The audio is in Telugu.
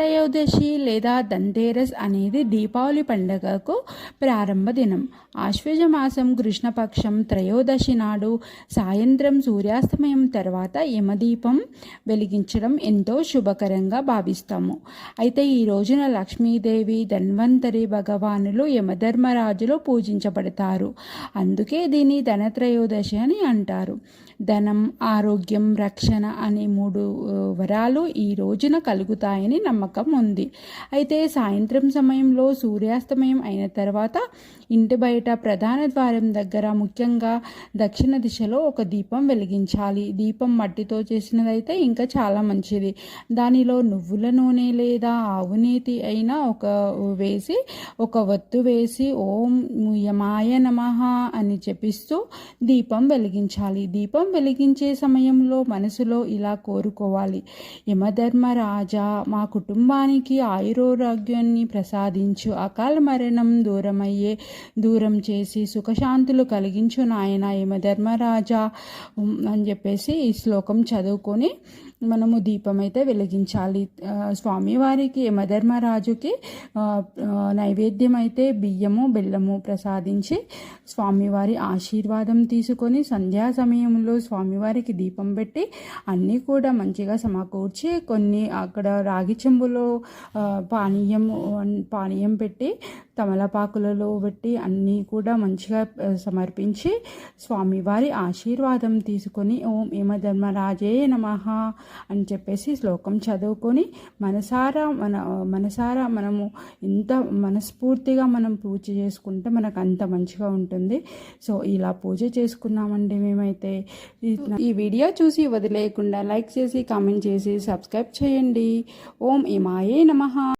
త్రయోదశి లేదా ధన్తేరస్ అనేది దీపావళి పండుగకు ప్రారంభ దినం. ఆశ్వజ మాసం కృష్ణపక్షం త్రయోదశి నాడు సాయంత్రం సూర్యాస్తమయం తర్వాత యమదీపం వెలిగించడం ఎంతో శుభకరంగా భావిస్తాము. అయితే ఈ రోజున లక్ష్మీదేవి ధన్వంతరి భగవానులు యమధర్మరాజులు పూజించబడతారు. అందుకే దీన్ని ధనత్రయోదశి అని అంటారు. ధనం ఆరోగ్యం రక్షణ అనే మూడు వరాలు ఈ రోజున కలుగుతాయని నమ్మకం. ఉంది. అయితే సాయంత్రం సమయంలో సూర్యాస్తమయం అయిన తర్వాత ఇంటి బయట ప్రధాన ద్వారం దగ్గర ముఖ్యంగా దక్షిణ దిశలో ఒక దీపం వెలిగించాలి. దీపం మట్టితో చేసినదైతే ఇంకా చాలా మంచిది. దానిలో నువ్వుల నూనె లేదా ఆవు నేతి అయినా ఒక వేసి ఒక వత్తు వేసి ఓం యమాయ నమః అని జపిస్తూ దీపం వెలిగించాలి. దీపం వెలిగించే సమయంలో మనసులో ఇలా కోరుకోవాలి. యమధర్మరాజా మా కుటుంబ కుటుంబానికి ఆయురోగ్యాన్ని ప్రసాదించు అకాల మరణం దూరమయ్యే దూరం చేసి సుఖశాంతులు కలిగించు నాయన యమధర్మరాజా ధర్మరాజా అని చెప్పేసి ఈ శ్లోకం చదువుకొని మనము దీపం అయితే వెలిగించాలి స్వామివారికి యమధర్మరాజుకి నైవేద్యం అయితే బియ్యము బెల్లము ప్రసాదించి స్వామివారి ఆశీర్వాదం తీసుకొని సంధ్యా సమయంలో స్వామివారికి దీపం పెట్టి అన్నీ కూడా మంచిగా సమకూర్చి కొన్ని అక్కడ రాగి చెంబులో పానీయం పానీయం పెట్టి తమలపాకులలో పెట్టి అన్నీ కూడా మంచిగా సమర్పించి స్వామివారి ఆశీర్వాదం తీసుకొని ఓం యమధర్మరాజే నమ అని చెప్పేసి శ్లోకం చదువుకొని మనసారా మన మనసారా మనము ఎంత మనస్ఫూర్తిగా మనం పూజ చేసుకుంటే మనకు అంత మంచిగా ఉంటుంది. సో ఇలా పూజ చేసుకున్నామండి మేమైతే. ఈ- ఈ వీడియో చూసి వదిలేయకుండా లైక్ చేసి కామెంట్ చేసి సబ్స్క్రైబ్ చేయండి. ఓం ఇమాయే నమః.